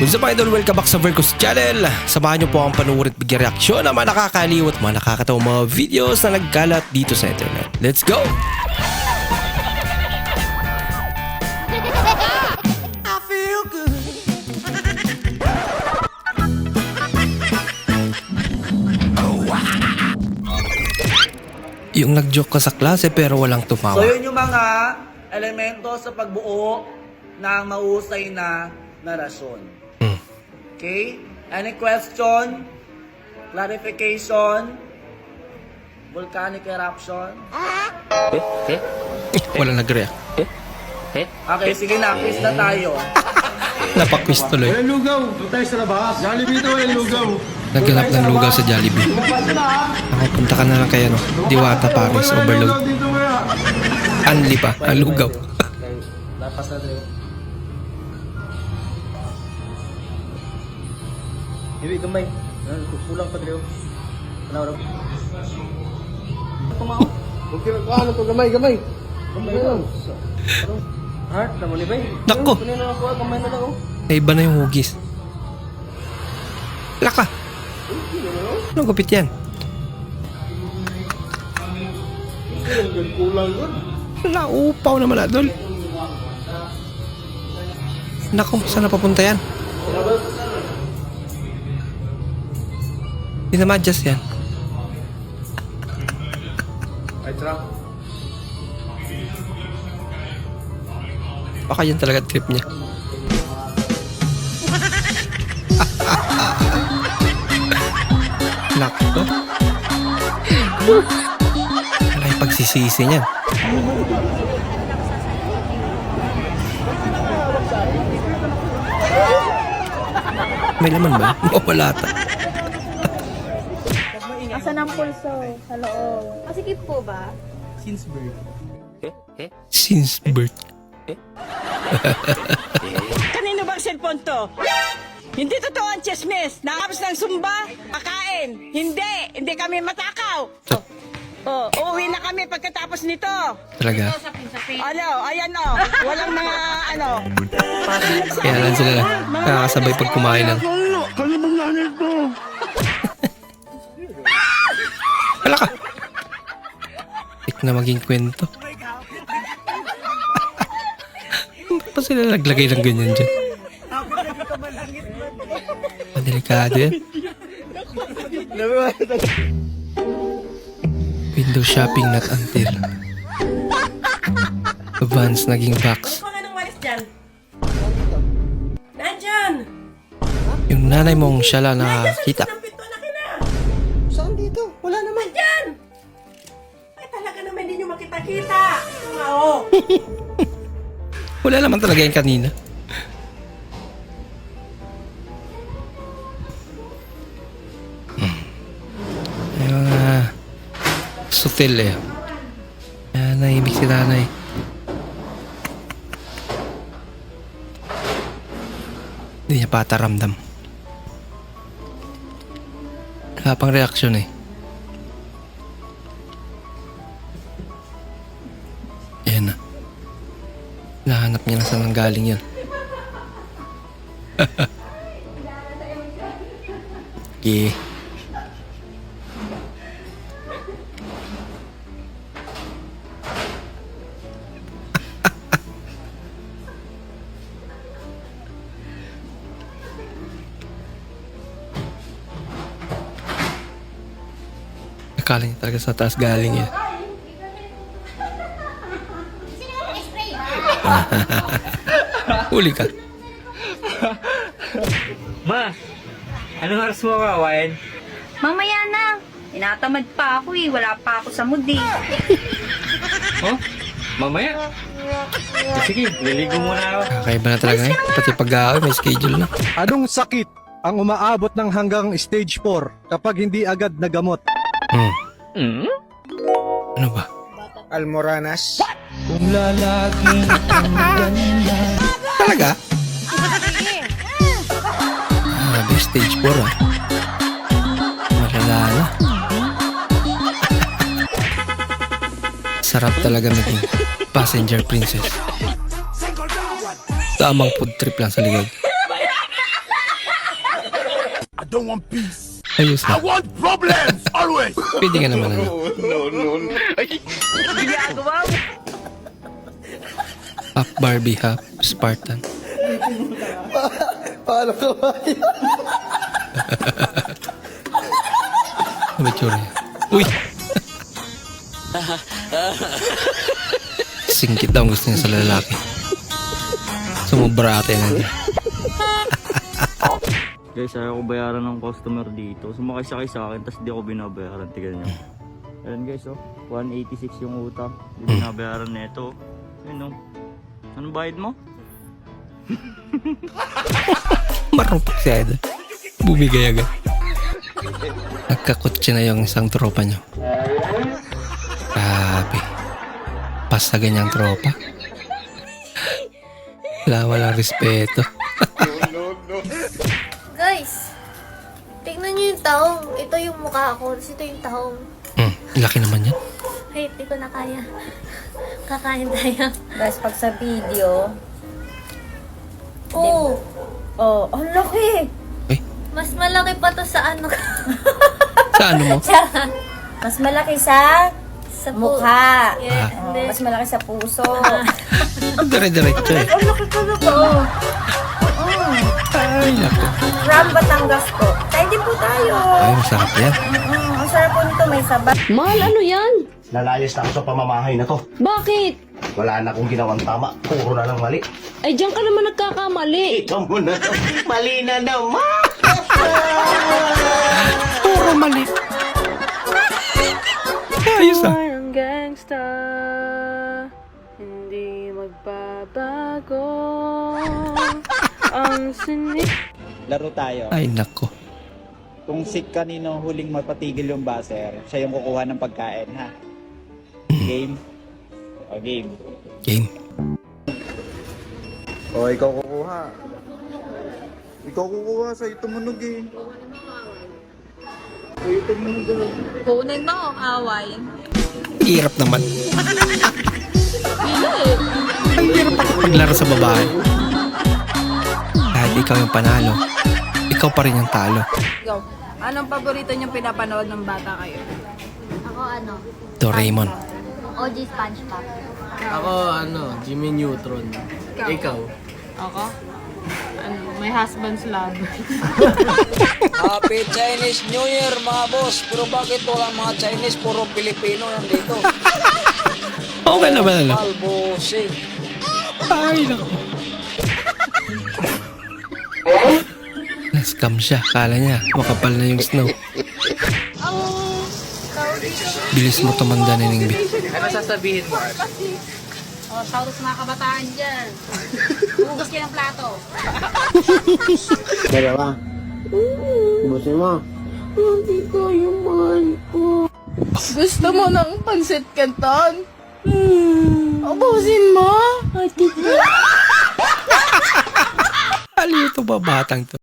What's up idol? Welcome back sa Vercos Channel. Samahan niyo po ang panuwid at bigyan reaksyon ng mga nakakaliw at mga nakakatawang mga videos na nagkalat dito sa internet. Let's go! Yung nag-joke ka sa klase pero walang So tumawa. yun yung mga elemento sa pagbuo ng mahusay na narasyon. Okay? Any question? Clarification? Volcanic eruption? Walang nag-react. Okay, sige na, quiz na tayo. Napakwis tuloy. Walang lugaw. Doon tayo sa labas. Jollibee ito, walang lugaw. Naghanap ng lugaw sa Jollibee. Ako, punta ka na lang kay ano, Diwata Paris, Overload. Anli pa, ang lugaw. Lapas na tayo. Hindi, gamay. Kulang pa tayo. Ano, ano? Huwag ka ano to, gamay, gamay. Gamay lang. Heart, naman ni Bay. Nako, Kunin na ako, gamay na lang oh. may iba na yung hugis. Laka! Ano gupit yan? Kulang yun. Naupaw naman adol. Nako, saan napapunta yan? Hindi na ma-adjust yan. Ay, tra. Baka yan talaga trip niya. Nako. Wala yung pagsisisi niyan. May laman ba? O wala ta. Asan ang pulso? Sa loob. Masikip po ba? Since birth. Kanino bang cellphone to? Hindi totoo ang chismis. Nakapos ng sumba, kakain. Hindi, hindi kami matakaw. Oh, uuwi na kami pagkatapos nito. Talaga. Ano, ayan oh. Walang mga ano. Kaya lang sila lang. Nakakasabay pag kumain ng... Kaya bang nanay to? Wala ka! Ik na maging kwento. Hindi pa sila naglagay ng ganyan dyan. Madelikado yan. Window shopping not until. Vans naging box. Mga nang walis dyan? Nandyan! Yung nanay mong siya lang nakakita. Wala naman talaga yung kanina. Hmm. Ay, mga sutil eh. Yan, naibig si nanay. Hindi niya pa ata ramdam. Wala pang reaksyon eh. Niya na saan nang galing yan. okay. Akala niya talaga sa taas galing yan. Huli ka. Ma, anong oras mo kawain? Mamaya na. Tinatamad pa ako eh. Wala pa ako sa mood eh. Oh, mamaya. Sige, liligo muna ako. Kakaiba na talaga ngayon. Pati pag-aaway, may schedule na. Anong sakit ang umaabot ng hanggang stage 4 kapag hindi agad nagamot? Hmm. Ano ba? Almoranas. Talaga? Grabe, stage 4 ah. Malala na. Sarap talaga maging passenger princess. Tamang food trip lang sa likod. don't want peace. Ayos I na. want problems always. Pwede ka naman ano. Ginagawa mo. Half Barbie, half Spartan. Paano ba tsura niya? Uy! Singkit daw ang gusto niya sa lalaki. Sumubrate na niya. Guys, ayaw ko bayaran ng customer dito. Sumakay siya kayo sa akin, tapos di ako binabayaran. Tignan nyo. Ayan guys, oh. 186 yung utang. Di binabayaran nito. Ayun, oh. Anong bayad mo? Marupok si Idol. Bumigay agad. Nagkakutsi na yung isang tropa niyo. Grabe. Pas sa ganyang tropa. Wala walang respeto. Guys, tingnan niyo yung taong. Ito yung mukha ko. Tapos ito yung taong. Hmm, laki naman yan. Ay, hindi ko na kaya. Kakain tayo. Guys, pag sa video, Oo. oh, ang laki! Mas malaki pa to sa ano. Sa ano mo? Mas malaki sa sa pu- mukha. Yeah, Oh, hindi. mas malaki sa puso. Ang dire-diretso eh. ang laki ko na to. Ay, naku. From Batangas po. Tayo din po tayo. Ay, masarap yan. Mm, ang sarap po nito, may sabat. Mahal, ano yan? Lalayas na ako sa pamamahay na to. Bakit? Wala na akong ginawang tama. Puro na lang mali. Ay, diyan ka naman nagkakamali. Ikaw muna to. Mali na naman. Puro mali. Ayos ah. Ang gangsta, hindi magbabago. Ang sinig. Laro tayo. Ay, nako. Kung si kanino huling mapatigil yung baser, siya yung kukuha ng pagkain, ha? Game? O game? Game. O, ikaw kukuha. Ikaw kukuha sa ito tumunog eh. Kunin mo ang away. Hirap naman. Ang hirap paglaro sa babae. Kahit ikaw yung panalo, ikaw pa rin yung talo. Go. Anong paborito niyong pinapanood ng bata kayo? Ako ano, Doraemon. OG SpongeBob. Ako, ano, Jimmy Neutron. Ikaw? Ako? Ano, my husband's love. Happy Chinese New Year mga boss. Pero bakit walang mga Chinese, puro Pilipino nandito? Okay naman ano. Malbosing. Ay, nako. Na-scam siya. Kala niya, makapal na yung snow. Bilis mo tumanda na ng Ano sasabihin mo? Oh, shout sa mga kabataan dyan. Hugas kayo ng plato. Dalawa. Busin mo. Gusto mo ng pansit canton? Hmm. Ubusin mo? Aliw to ba batang to?